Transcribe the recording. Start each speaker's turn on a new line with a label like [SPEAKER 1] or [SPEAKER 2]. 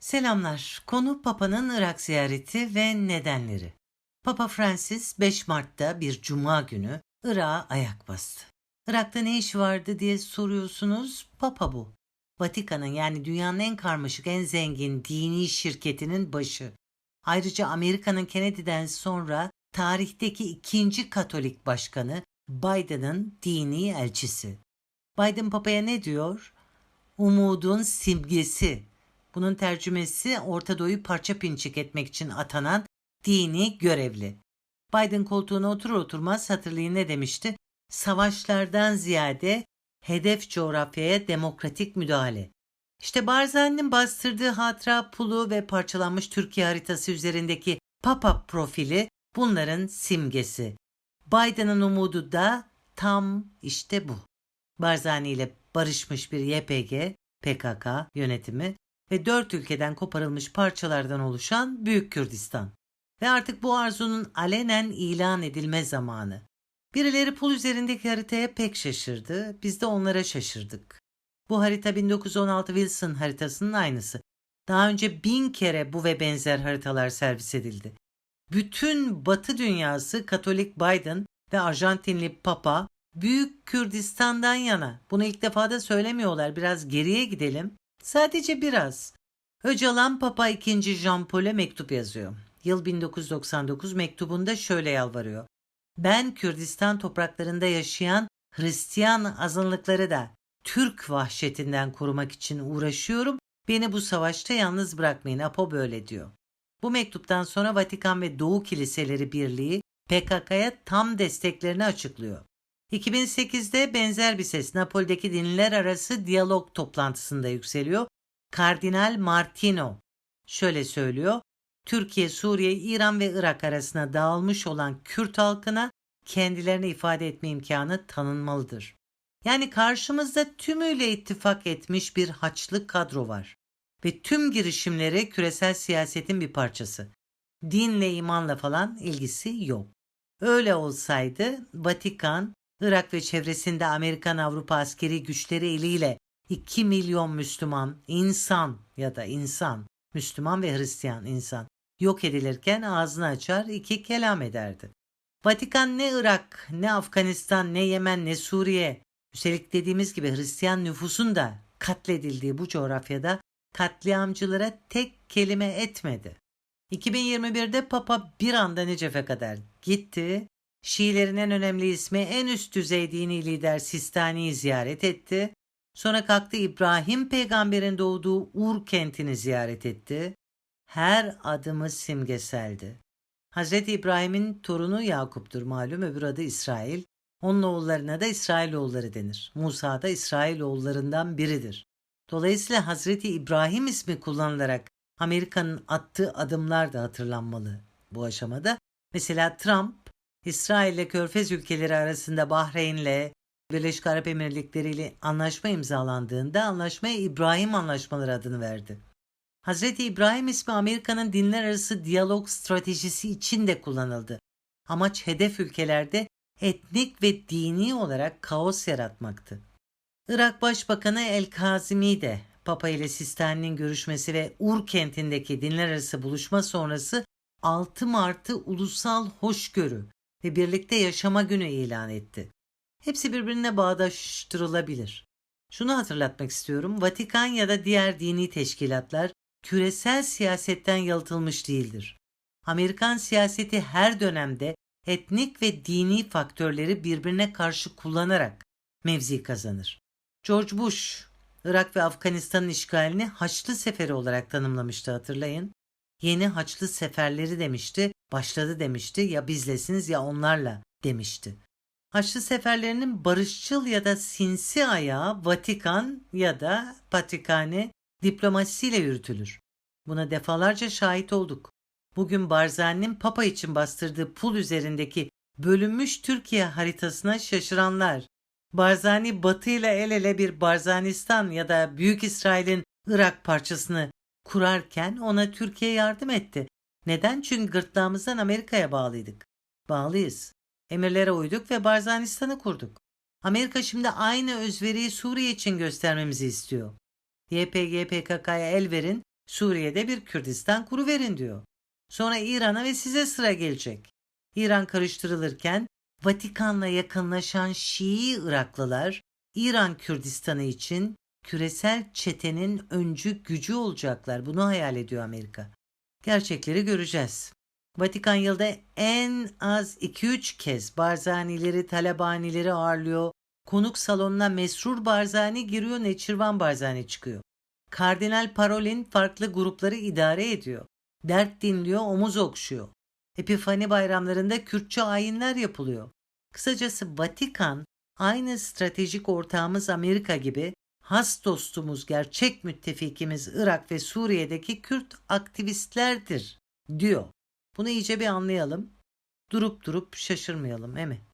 [SPEAKER 1] Selamlar. Konu Papa'nın Irak ziyareti ve nedenleri. Papa Francis 5 Mart'ta bir cuma günü Irak'a ayak bastı. Irak'ta ne işi vardı diye soruyorsunuz. Papa bu. Vatikan'ın yani dünyanın en karmaşık, en zengin dini şirketinin başı. Ayrıca Amerika'nın Kennedy'den sonra tarihteki ikinci Katolik başkanı Biden'ın dini elçisi. Biden Papa'ya ne diyor? Umudun simgesi. Bunun tercümesi Orta Doğu'yu parça pinçik etmek için atanan dini görevli. Biden koltuğuna oturur oturmaz hatırlayın ne demişti? Savaşlardan ziyade hedef coğrafyaya demokratik müdahale. İşte Barzani'nin bastırdığı hatıra pulu ve parçalanmış Türkiye haritası üzerindeki Papa profili bunların simgesi. Biden'ın umudu da tam işte bu. Barzani ile barışmış bir YPG, PKK yönetimi ve dört ülkeden koparılmış parçalardan oluşan Büyük Kürdistan. Ve artık bu arzunun alenen ilan edilme zamanı. Birileri pul üzerindeki haritaya pek şaşırdı, biz de onlara şaşırdık. Bu harita 1916 Wilson haritasının aynısı. Daha önce bin kere bu ve benzer haritalar servis edildi. Bütün Batı dünyası Katolik Biden ve Arjantinli Papa Büyük Kürdistan'dan yana. Bunu ilk defa da söylemiyorlar. Biraz geriye gidelim. Sadece biraz. Öcalan Papa II. Jean Paul'e mektup yazıyor. Yıl 1999 mektubunda şöyle yalvarıyor. Ben Kürdistan topraklarında yaşayan Hristiyan azınlıkları da Türk vahşetinden korumak için uğraşıyorum. Beni bu savaşta yalnız bırakmayın. Apo böyle diyor. Bu mektuptan sonra Vatikan ve Doğu Kiliseleri Birliği PKK'ya tam desteklerini açıklıyor. 2008'de benzer bir ses Napoli'deki dinler arası diyalog toplantısında yükseliyor. Kardinal Martino şöyle söylüyor. Türkiye, Suriye, İran ve Irak arasına dağılmış olan Kürt halkına kendilerini ifade etme imkanı tanınmalıdır. Yani karşımızda tümüyle ittifak etmiş bir haçlık kadro var ve tüm girişimleri küresel siyasetin bir parçası. Dinle, imanla falan ilgisi yok. Öyle olsaydı Vatikan, Irak ve çevresinde Amerikan Avrupa askeri güçleri eliyle 2 milyon Müslüman insan ya da insan, Müslüman ve Hristiyan insan yok edilirken ağzını açar iki kelam ederdi. Vatikan ne Irak, ne Afganistan, ne Yemen, ne Suriye, üstelik dediğimiz gibi Hristiyan nüfusun da katledildiği bu coğrafyada katliamcılara tek kelime etmedi. 2021'de Papa bir anda Necef'e kadar gitti, Şiilerin en önemli ismi en üst düzey dini lider Sistani'yi ziyaret etti. Sonra kalktı İbrahim peygamberin doğduğu Ur kentini ziyaret etti. Her adımı simgeseldi. Hz. İbrahim'in torunu Yakup'tur malum öbür adı İsrail. Onun oğullarına da İsrailoğulları denir. Musa da İsrailoğullarından biridir. Dolayısıyla Hazreti İbrahim ismi kullanılarak Amerika'nın attığı adımlar da hatırlanmalı bu aşamada. Mesela Trump İsrail ile Körfez ülkeleri arasında Bahreyn'le Birleşik Arap Emirlikleri ile anlaşma imzalandığında anlaşmaya İbrahim Anlaşmaları adını verdi. Hazreti İbrahim ismi Amerika'nın dinler arası diyalog stratejisi için de kullanıldı. Amaç hedef ülkelerde etnik ve dini olarak kaos yaratmaktı. Irak Başbakanı El Kazimi de Papa ile Sistani'nin görüşmesi ve Ur kentindeki dinler arası buluşma sonrası 6 Mart'ı ulusal hoşgörü ve birlikte yaşama günü ilan etti. Hepsi birbirine bağdaştırılabilir. Şunu hatırlatmak istiyorum. Vatikan ya da diğer dini teşkilatlar küresel siyasetten yalıtılmış değildir. Amerikan siyaseti her dönemde etnik ve dini faktörleri birbirine karşı kullanarak mevzi kazanır. George Bush, Irak ve Afganistan'ın işgalini Haçlı Seferi olarak tanımlamıştı hatırlayın. Yeni Haçlı Seferleri demişti, başladı demişti ya bizlesiniz ya onlarla demişti. Haçlı seferlerinin barışçıl ya da sinsi ayağı Vatikan ya da Patrikhane diplomasisiyle yürütülür. Buna defalarca şahit olduk. Bugün Barzani'nin Papa için bastırdığı pul üzerindeki bölünmüş Türkiye haritasına şaşıranlar, Barzani Batı ile el ele bir Barzanistan ya da Büyük İsrail'in Irak parçasını kurarken ona Türkiye yardım etti. Neden? Çünkü gırtlağımızdan Amerika'ya bağlıydık. Bağlıyız. Emirlere uyduk ve Barzanistan'ı kurduk. Amerika şimdi aynı özveriyi Suriye için göstermemizi istiyor. YPG PKK'ya el verin, Suriye'de bir Kürdistan kuruverin diyor. Sonra İran'a ve size sıra gelecek. İran karıştırılırken Vatikan'la yakınlaşan Şii Iraklılar İran Kürdistan'ı için küresel çetenin öncü gücü olacaklar. Bunu hayal ediyor Amerika. Gerçekleri göreceğiz. Vatikan yılda en az 2-3 kez Barzanileri, Talabanileri ağırlıyor. Konuk salonuna Mesrur Barzani giriyor, Neçirvan Barzani çıkıyor. Kardinal Parolin farklı grupları idare ediyor. Dert dinliyor, omuz okşuyor. Epifani bayramlarında Kürtçe ayinler yapılıyor. Kısacası Vatikan aynı stratejik ortağımız Amerika gibi has dostumuz, gerçek müttefikimiz Irak ve Suriye'deki Kürt aktivistlerdir diyor. Bunu iyice bir anlayalım. Durup durup şaşırmayalım, emi.